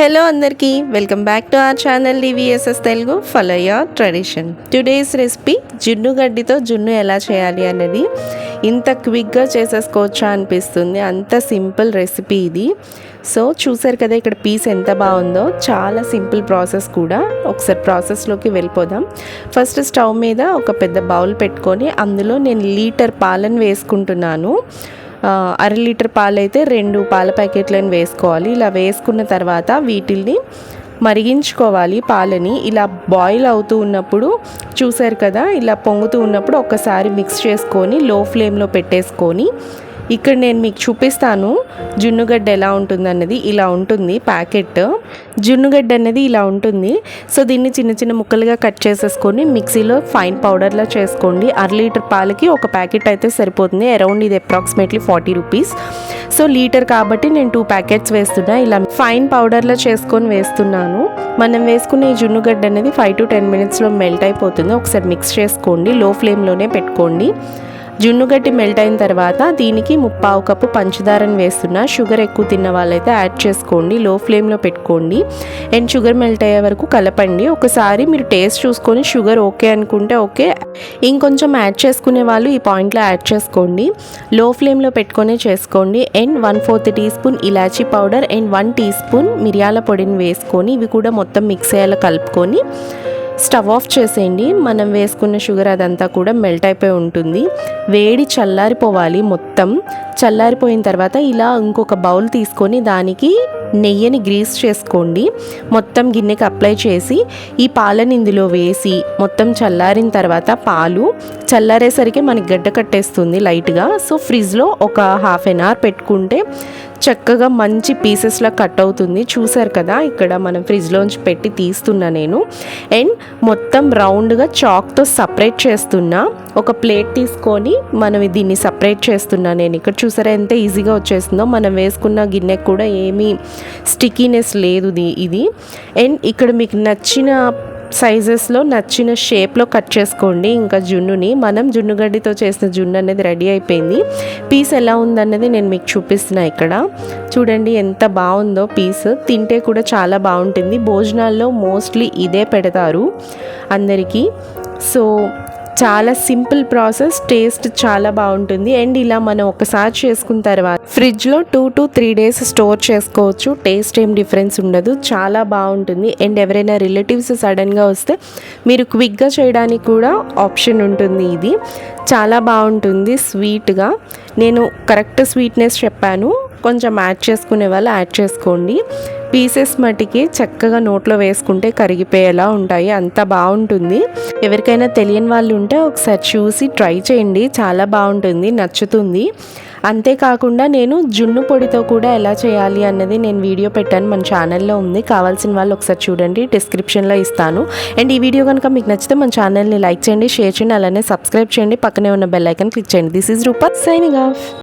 Hello అందరికీ. Welcome back to our channel D V S S Telugu follow your tradition today's recipe జున్ను గడ్డితో జున్ను ఎలా చేయాలి అనేది ఇంత క్విక్గా చేసేసుకోవచ్చా అనిపిస్తుంది. అంత సింపుల్ రెసిపీ ఇది. సో చూసారు కదా ఇక్కడ పీస్ ఎంత బాగుందో. చాలా సింపుల్ ప్రాసెస్ కూడా. ఒకసారి ప్రాసెస్లోకి వెళ్ళిపోదాం. ఫస్ట్ స్టవ్ మీద ఒక పెద్ద బౌల్ పెట్టుకొని అందులో నేను లీటర్ పాలను వేసుకుంటున్నాను. అర లీటర్ పాలైతే రెండు పాల ప్యాకెట్లను వేసుకోవాలి. ఇలా వేసుకున్న తర్వాత వీటిల్ని మరిగించుకోవాలి పాలని. ఇలా బాయిల్ అవుతూ ఉన్నప్పుడు చూసారు కదా ఇలా పొంగుతూ ఉన్నప్పుడు ఒక్కసారి మిక్స్ చేసుకొని లో ఫ్లేమ్లో పెట్టేసుకొని ఇక్కడ నేను మీకు చూపిస్తాను జున్నుగడ్డ ఎలా ఉంటుంది అన్నది ఇలా ఉంటుంది ప్యాకెట్. జున్నుగడ్డ అనేది ఇలా ఉంటుంది. సో దీన్ని చిన్న చిన్న ముక్కలుగా కట్ చేసేసుకొని మిక్సీలో ఫైన్ పౌడర్లా చేసుకోండి. అర లీటర్ పాలకి ఒక ప్యాకెట్ అయితే సరిపోతుంది. అరౌండ్ ఇది approximately forty rupees. So litre కాబట్టి నేను టూ ప్యాకెట్స్ వేస్తున్నా. ఇలా ఫైన్ పౌడర్లో చేసుకొని వేస్తున్నాను. మనం వేసుకునే ఈ జున్నుగడ్డ అనేది ఫైవ్ టు టెన్ మినిట్స్లో మెల్ట్ అయిపోతుంది. ఒకసారి మిక్స్ చేసుకోండి. లో ఫ్లేమ్లోనే పెట్టుకోండి. జున్నుగడ్డి మెల్ట్ అయిన తర్వాత దీనికి ముప్పావు కప్పు పంచదారని వేస్తున్నా. షుగర్ ఎక్కువ తిన్న వాళ్ళైతే యాడ్ చేసుకోండి. లో ఫ్లేమ్లో పెట్టుకోండి. అండ్ షుగర్ మెల్ట్ అయ్యే వరకు కలపండి. ఒకసారి మీరు టేస్ట్ చూసుకొని షుగర్ ఓకే అనుకుంటే ఓకే ఇంకొంచెం యాడ్ చేసుకునే వాళ్ళు ఈ పాయింట్లో యాడ్ చేసుకోండి. లో ఫ్లేమ్లో పెట్టుకొని చేసుకోండి. And one fourth teaspoon ఇలాచీ powder. And one teaspoon మిరియాల పొడిని వేసుకొని ఇవి కూడా మొత్తం మిక్స్ అయ్యేలా కలుపుకొని స్టవ్ ఆఫ్ చేసేయండి. మనం వేసుకున్న షుగర్ అదంతా కూడా మెల్ట్ అయిపోయి ఉంటుంది. వేడి చల్లారిపోవాలి మొత్తం. చల్లారిపోయిన తర్వాత ఇలా ఇంకొక బౌల్ తీసుకొని దానికి నెయ్యిని గ్రీస్ చేసుకోండి. మొత్తం గిన్నెకి అప్లై చేసి ఈ పాలని ఇందులో వేసి మొత్తం చల్లారిన తర్వాత పాలు. చల్లారేసరికి మనకి గడ్డ కట్టేస్తుంది లైట్గా. సో ఫ్రిడ్జ్లో ఒక హాఫ్ అన్ అవర్ పెట్టుకుంటే చక్కగా మంచి పీసెస్లా కట్ అవుతుంది. చూసారు కదా ఇక్కడ మనం ఫ్రిడ్జ్లోంచి పెట్టి తీస్తున్నా నేను. అండ్ మొత్తం రౌండ్గా చాక్తో సపరేట్ చేస్తున్నా. ఒక ప్లేట్ తీసుకొని మనం దీన్ని సపరేట్ చేస్తున్నా నేను. ఇక్కడ చూసారా ఎంత ఈజీగా వచ్చేస్తుందో. మనం వేసుకున్న గిన్నెకి కూడా ఏమీ స్టికీనెస్ లేదు ఇది ఇది. అండ్ ఇక్కడ మీకు నచ్చిన సైజెస్లో నచ్చిన షేప్లో కట్ చేసుకోండి. ఇంకా జున్నుని మనం జున్నుగడ్డితో చేసిన జున్ను అనేది రెడీ అయిపోయింది. పీస్ ఎలా ఉందన్నది నేను మీకు చూపిస్తున్నా ఇక్కడ. చూడండి ఎంత బాగుందో పీస్. తింటే కూడా చాలా బాగుంటుంది. భోజనాల్లో మోస్ట్లీ ఇదే పెడతారు అందరికీ. సో చాలా సింపుల్ ప్రాసెస్ టేస్ట్ చాలా బాగుంటుంది. అండ్ ఇలా మనం ఒకసారి చేసుకున్న తర్వాత ఫ్రిడ్జ్లో two to three days store చేసుకోవచ్చు. టేస్ట్ ఏం డిఫరెన్స్ ఉండదు. చాలా బాగుంటుంది. అండ్ ఎవరైనా రిలేటివ్స్ సడన్గా వస్తే మీరు క్విక్గా చేయడానికి కూడా ఆప్షన్ ఉంటుంది ఇది. చాలా బాగుంటుంది స్వీట్గా. నేను కరెక్ట్ స్వీట్నెస్ చెప్పాను. కొంచెం యాడ్ చేసుకునే వాళ్ళు యాడ్ చేసుకోండి. పీసెస్ మటుకి చక్కగా నోట్లో వేసుకుంటే కరిగిపోయేలా ఉంటాయి. అంత బాగుంటుంది. ఎవరికైనా తెలియని వాళ్ళు ఉంటే ఒకసారి చూసి ట్రై చేయండి. చాలా బాగుంటుంది. నచ్చుతుంది. అంతేకాకుండా నేను జున్ను పొడితో కూడా ఎలా చేయాలి అన్నది నేను వీడియో పెట్టాను. మన ఛానల్లో ఉంది. కావాల్సిన వాళ్ళు ఒకసారి చూడండి. డిస్క్రిప్షన్లో ఇస్తాను. అండ్ ఈ వీడియో కనుక మీకు నచ్చితే మన ఛానల్ని లైక్ చేయండి షేర్ చేయండి అలానే సబ్స్క్రైబ్ చేయండి. పక్కనే ఉన్న బెల్ ఐకన్ క్లిక్ చేయండి. దిస్ ఈజ్ రూపర్ సైనింగ్ ఆఫ్.